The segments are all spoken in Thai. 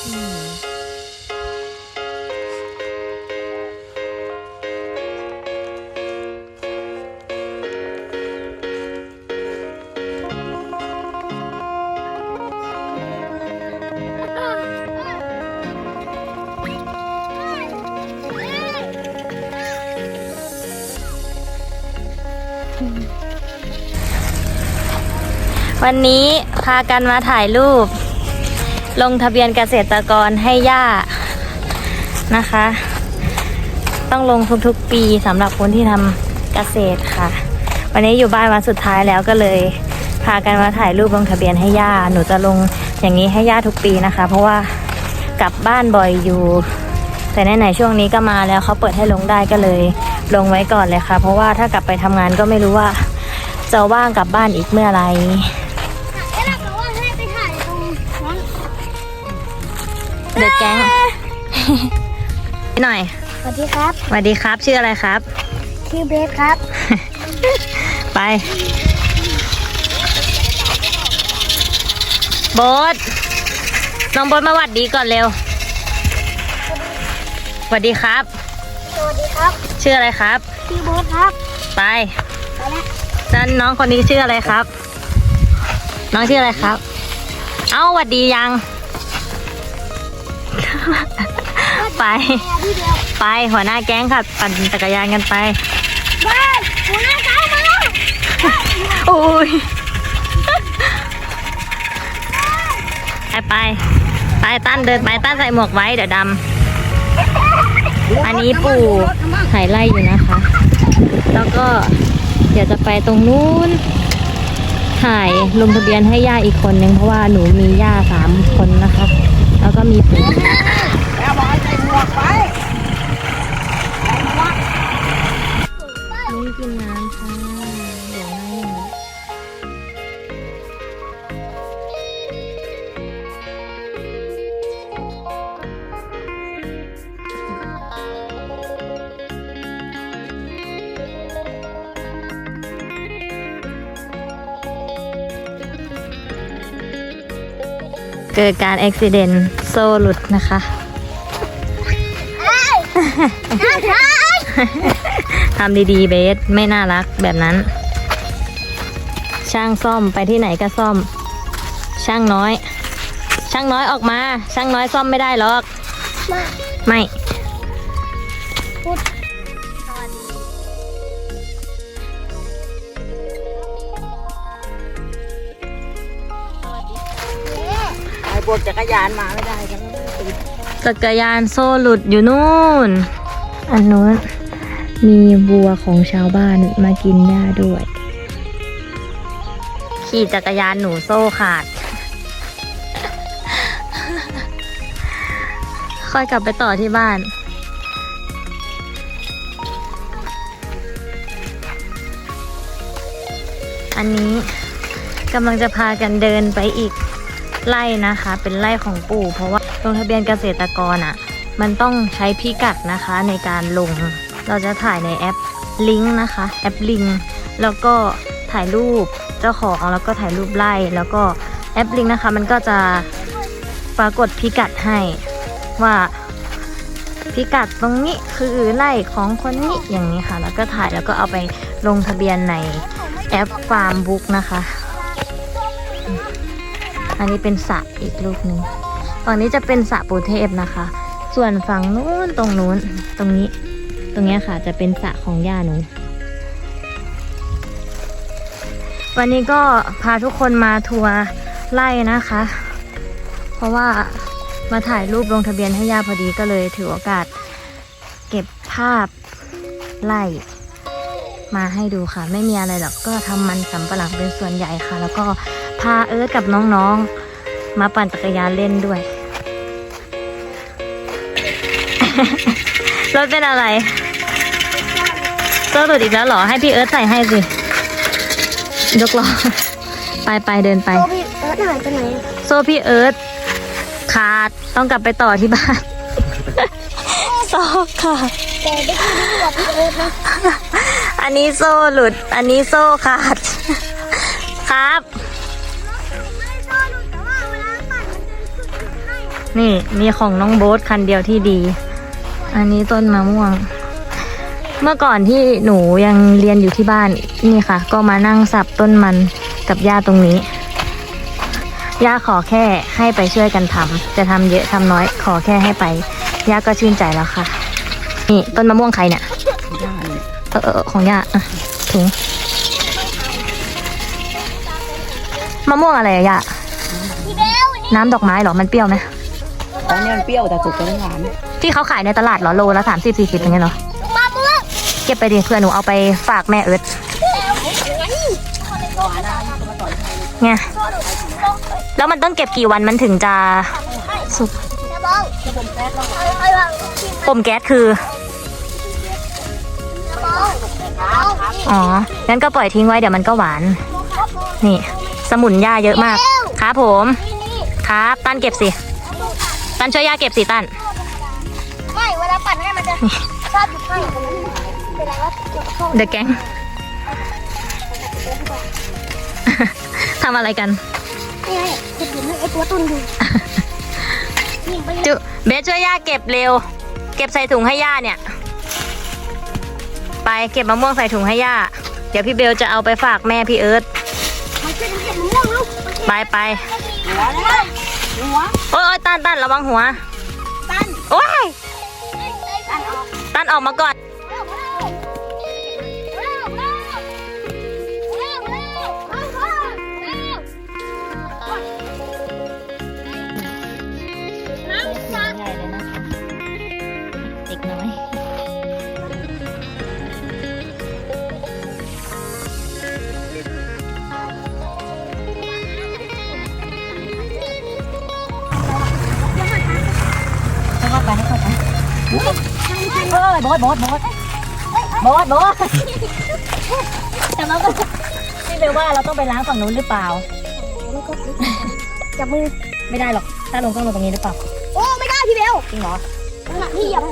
วันนี้พากันมาถ่ายรูป ลงทะเบียนเกษตรกรให้ย่านะคะ ต้องลงทุกๆปีสำหรับคนที่ทำเกษตรค่ะ วันนี้อยู่บ้านวันสุดท้ายแล้วก็เลย พากันมาถ่ายรูปลงทะเบียนให้ย่าหนูจะลงอย่างนี้ให้ย่าทุกปีนะคะ เพราะว่ากลับบ้านบ่อยอยู่ แต่ไหนๆช่วงนี้ก็มาแล้วเขาเปิดให้ลงได้ก็เลย ลงไว้ก่อนเลยค่ะ เพราะว่าถ้ากลับไปทำงานก็ไม่รู้ว่าจะว่างกลับบ้านอีกเมื่อไหร เดอะแก๊งหน่อยสวัสดีครับสวัสดีครับ ชื่ออะไรครับ ชื่อเบสครับ ไปโบ๊ทน้องโบ๊ทมาหวัดดีก่อนเร็วสวัสดีครับ สวัสดีครับ ชื่ออะไรครับ ชื่อโบ๊ทครับ ไปไปแล้วนั่นน้องคนนี้ชื่ออะไรครับ น้องชื่ออะไรครับ เอ้าหวัดดียัง ไปพี่เดียวไปหัวหน้าแก๊งค่ะปั่นจักรยานกันไปบ้านหัวหน้าเจ้ามาแล้วโอ้ยไปไปไปตั้นเดินไปตั้นใส่หมวกไว้เดี๋ยวดำอันนี้ปู่ถ่ายไล่อยู่นะคะ แล้วก็เดี๋ยวจะไปตรงนู้นถ่ายลงทะเบียนให้ย่าอีกคนนึงเพราะว่าหนูมีย่าสามคนนะคะ แล้วก็มีปู่ เกิดการอุบิเหตุโซ่หลุดนะคะทำดีๆเบสไม่น่ารักแบบนั้น ช่างซ่อมไปที่ไหนก็ซ่อม ช่างน้อย ช่างน้อยออกมา ช่างน้อยซ่อมไม่ได้หรอก ไม่ ไอ้บนจักรยานมาไม่ได้ทั้งจักรยานโซ่หลุดอยู่นู่น อันนู้นมีวัวของชาวบ้านมากินหญ้าด้วย ขี่จักรยานหนูโซ่ขาด ค่อยกลับไปต่อที่บ้าน อันนี้กำลังจะพากันเดินไปอีก ไล่นะคะ เป็นไล่ของปู่ เพราะว่าลงทะเบียนเกษตรกรอะ มันต้องใช้พิกัดนะคะในการลง เราจะถ่ายในแอปลิงก์นะคะ แอปลิงก์แล้วก็ถ่ายรูปเจ้าของแล้วก็ถ่ายรูปไล่แล้วก็แอปลิงก์นะคะ มันก็จะปรากฏพิกัดให้ว่าพิกัดตรงนี้คือไล่ของคนนี้อย่างนี้ค่ะ แล้วก็ถ่ายแล้วก็เอาไปลงทะเบียนในแอปฟาร์มบุ๊กนะคะ อันนี้เป็นสระอีกลูกหนึ่งฝั่งนี้จะเป็นสระปูเทพนะคะ ส่วนฝั่งนู้นตรงนู้นตรงนี้ ตรงเนี้ยค่ะจะเป็นสระของย่าหนูวันนี้ก็พาทุกคนมาทัวร์ไล่นะคะ เพราะว่ามาถ่ายรูปลงทะเบียนให้ย่าพอดีก็เลยถือโอกาสเก็บภาพไล่มาให้ดูค่ะ ไม่มีอะไรหรอกก็ทำมันสำปะหลังเป็นส่วนใหญ่ค่ะ แล้วก็ พาเอิร์ธกับน้องๆ มาปั่นจักรยานเล่นด้วย รถเป็นอะไรโซ่หลุดอีกแล้วเหรอ ให้พี่เอิร์ธใส่ให้สิ ยกล้อ ไปไปเดินไปโอ้พี่เออหายไปไหนอะโซ่พี่เอิร์ธขาดต้องกลับไปต่อที่บ้านโซ่ขาดแต่ได้ยินที่บอกพี่เอิร์ธนะอันนี้โซ่หลุด อันนี้โซ่ขาด ครับ นี่มีของน้องโบ๊ทคันเดียวที่ดี อันนี้ต้นมะม่วง เมื่อก่อนที่หนูยังเรียนอยู่ที่บ้านนี่ค่ะ ก็มานั่งสับต้นมันกับย่าตรงนี้ย่าขอแค่ให้ไปช่วยกันทำจะทำเยอะทำน้อย ขอแค่ให้ไปย่าก็ชื่นใจแล้วค่ะ นี่ต้นมะม่วงใครเนี่ยย่าเนี่ยเออเออของย่าอะถุงมะม่วงอะไรอะย่าน้ำดอกไม้หรอมันเปรี้ยวไหม อนนี้มันเปรี้ยวแต่สุกจะหวานที่เขาขายในตลาดเหรอโลละสามสิบสี่สิบอย่างเงี้ยเหรอมาเมื่อเก็บไปดิเพื่อหนูเอาไปฝากแม่เอิร์ธไงแล้วมันต้องเก็บกี่วันมันถึงจะสุกปุ่มแก๊สคือ อ๋อ งั้นก็ปล่อยทิ้งไว้เดี๋ยวมันก็หวาน นี่ สมุนย่าเยอะมาก ครับผม ครับ ตั้นเก็บสิ ตั้นช่วยย่าเก็บสิตั้นไม่เวลาปั่นให้มันจะชอบอยู่ข้างเป็นไรวะเกี่ยวกับโทษเดอะแก๊งทำอะไรกันนี่ไงจะเห็นไอ้ตัวตุนอยู่นี่ไปเลยจุเบสช่วยย่าเก็บเร็ว เก็บใส่ถุงให้ย่าเนี่ย ไปเก็บมะม่วงใส่ถุงให้ย่า เดี๋ยวพี่เบลจะเอาไปฝากแม่พี่เอิร์ธมันจะเห็นมะม่วงลูกไปไป หัวนะหัวโอ้ยโอ๊ยตั้นตั้นระวังหัว ตันโอ้ยตันออกตั้นออกมาก่อน โบอสโบอสโบอสโบอสโบอสแต่เราก็พี่เบลว่าเราต้องไปล้างฝั่งนู้นหรือเปล่า จับมือไม่ได้หรอก ถ้าลงต้องลงตรงนี้หรือเปล่า โอ้ไม่ได้พี่เบลจริงเหรอนั่นแหละพี่เหยียบ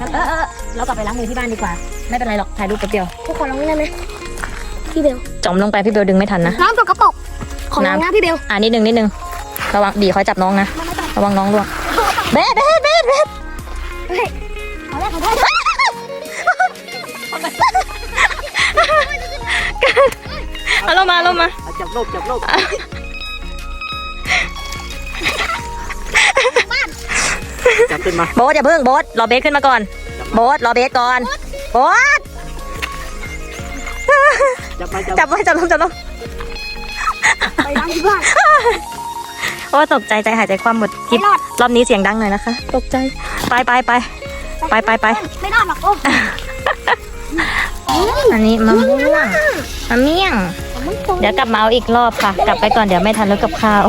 งั้นเออเออเรากลับไปล้างมือที่บ้านดีกว่า ไม่เป็นไรหรอกถ่ายรูปแป๊บเดียวทุกคนลงนี่ได้ไหมพี่เบลจมลงไปพี่เบลดึงไม่ทันนะน้ำตกกระปกของน้ำนะพี่เบลอ่านิดนึงนิดนึงระวังบีคอยจับน้องนะ ระวังน้องร่วงเบสเบสเบสเบสเฮ้ยขอแรกขอโทษ เอาลงมาลงมาเอาจับโลกจับโลกจับขึ้นมาโบสอย่าเพิ่งโบสรอเบสขึ้นมาก่อน โบสรอเบสก่อน โบสจับไปจับจับไว้จับลงจับลงไปล้างที่บ้านโอ้ตกใจใจหายใจความหมดคลิปไม่รอดรอบนี้เสียงดังหน่อยนะคะ ตกใจ ไปไปไปไปไปไปไม่รอดหรอกโอ้ อันนี้มะม่วงมะเมี่ยง เดี๋ยวกลับมาเอาอีกรอบค่ะ กลับไปก่อนเดี๋ยวไม่ทันแล้วกับข้าว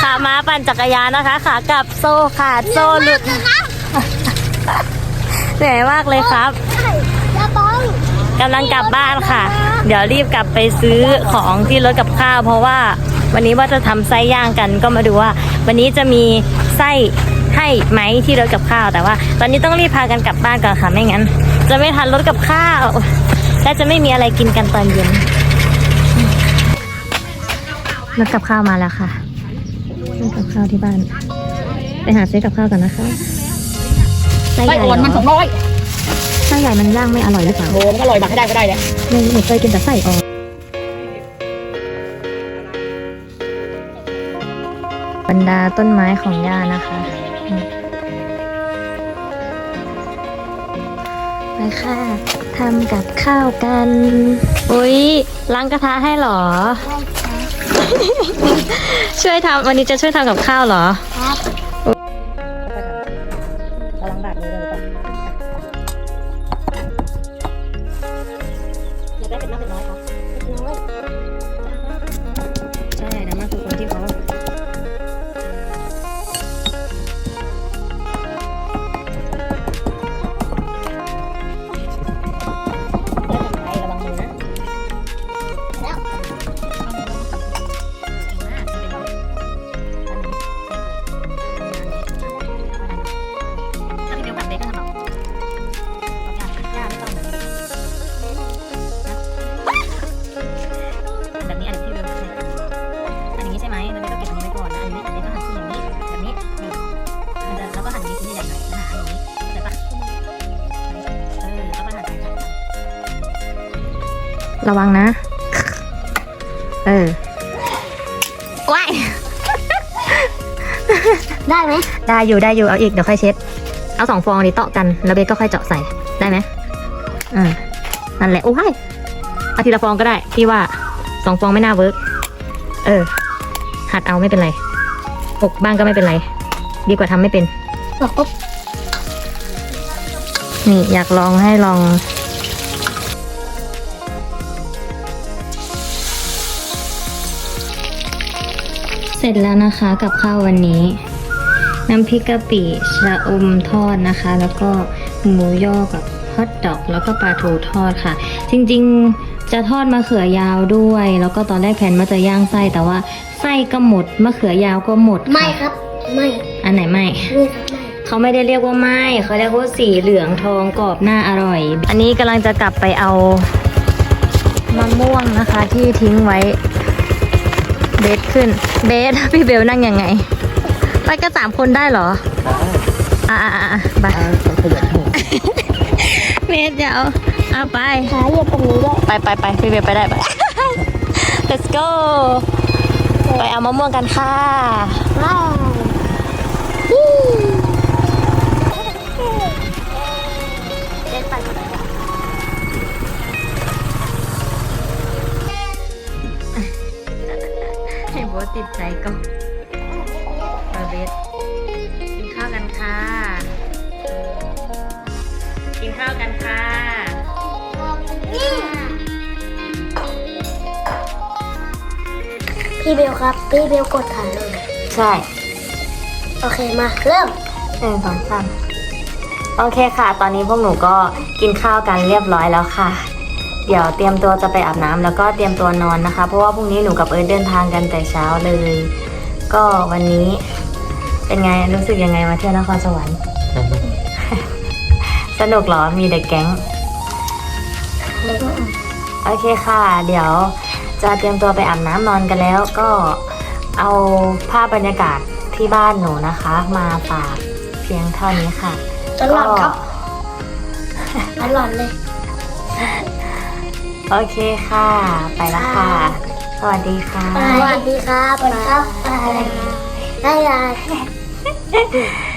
ขามาปั่นจักรยานนะคะ ขากลับโซ่ขาดโซ่หลุดเหนื่อยมากเลยครับกำลังกลับบ้านค่ะ เดี๋ยวรีบกลับไปซื้อของที่รถกับข้าว เพราะว่าวันนี้ว่าจะทำไส้ย่างกันก็มาดูว่า วันนี้จะมีไส้ให้ไหมที่รถกับข้าวแต่ว่า ตอนนี้ต้องรีบพากันกลับบ้านก่อนค่ะไม่งั้น จะไม่ทันรถกับข้าว และจะไม่มีอะไรกินกันตอนเย็นรถกับข้าวมาแล้วค่ะรถกับข้าวที่บ้าน ไปหาซื้อกับข้าวกันนะคะไส้ใหไส้ญ่อ่อนมันเหสรอองร้อยไส้ใหญ่มันย่างไม่อร่อยหรือเปล่าโอ้มันก็ลอยบักให้ได้ก็ได้เนี่ยไม่หนูเคยกินแต่ไส้อ่อนบรรดาต้นไม้ของย่านะคะ ไปค่ะทำกับข้าวกัน อุ๊ยล้างกระทะให้เหรอ ช่วยทำวันนี้จะช่วยทำกับข้าวเหรอ ครับ ระวังนะ เออว้ายได้ไหมได้อยู่ได้อยู่เอาอีกเดี๋ยวค่อยเช็ด เอาสองฟองดิเตาะกันแล้วเบสก็ค่อยเจาะใส่ได้ไหมอืมนั่นแหละโอ้ยเอาทีละฟองก็ได้พี่ว่าสองฟองไม่น่าเวิร์กเออ หัดเอาไม่เป็นไรหกบ้างก็ไม่เป็นไร ดีกว่าทำไม่เป็นบอกปุ๊บนี่อยากลองให้ลอง ร็จแล้วนะคะกับข้าววันนี้ น้ำพริกกะปิชะอมทอดนะคะ แล้วก็หมูย่อกับฮอทดอกแล้วก็ปลาทูทอดค่ะ จริงๆจะทอดมะเขือยาวด้วย แล้วก็ตอนแรกแผนว่าจะย่างไส้แต่ว่าไส้ก็หมดมะเขือยาวก็หมดค่ะไม่ครับ ไม่อันไหนไม่นี่ครับไม่เขาไม่ได้เรียกว่าไหม้เขาเรียกว่าสีเหลืองทองกรอบหน้าอร่อย อันนี้กำลังจะกลับไปเอามะม่วงนะคะที่ทิ้งไว้ เบสขึ้น เบสพี่เบลนั่งยังไง ไปก็สามคนได้เหรอ อ่าอ่าอ่าไปอ่าต้องขยับให้เบสจะเอาเอาไปขาเหยียบตรงนี้ด้วยไปไปไปพี่เบลไปได้ไป let's go ไปเอามะม่วงกันค่ะ ติดใจก็เออเบสกินข้าวกันค่ะ กินข้าวกันค่ะพี่เบลครับ พี่เบลกดถ่ายเลยใช่ โอเคมาเริ่มหนึ่งสองสามโอเคค่ะ ตอนนี้พวกหนูก็กินข้าวกันเรียบร้อยแล้วค่ะ เดี๋ยวเตรียมตัวจะไปอาบน้ำแล้วก็เตรียมตัวนอนนะคะ เพราะว่าพรุ่งนี้หนูกับเอิร์ธเดินทางกันแต่เช้าเลย ก็วันนี้เป็นไงรู้สึกยังไงมาเที่ยวนครสวรรค์สนุกเหรอมีเด็กแก๊งโอเคค่ะ เดี๋ยวจะเตรียมตัวไปอาบน้ำนอนกันแล้วก็เอาภาพบรรยากาศที่บ้านหนูนะคะ มาฝากเพียงเท่านี้ค่ะตลอดครับตลอดเลย โอเคค่ะ ไปแล้วค่ะ สวัสดีค่ะ สวัสดีครับสวัสดีครับบ๊ายบาย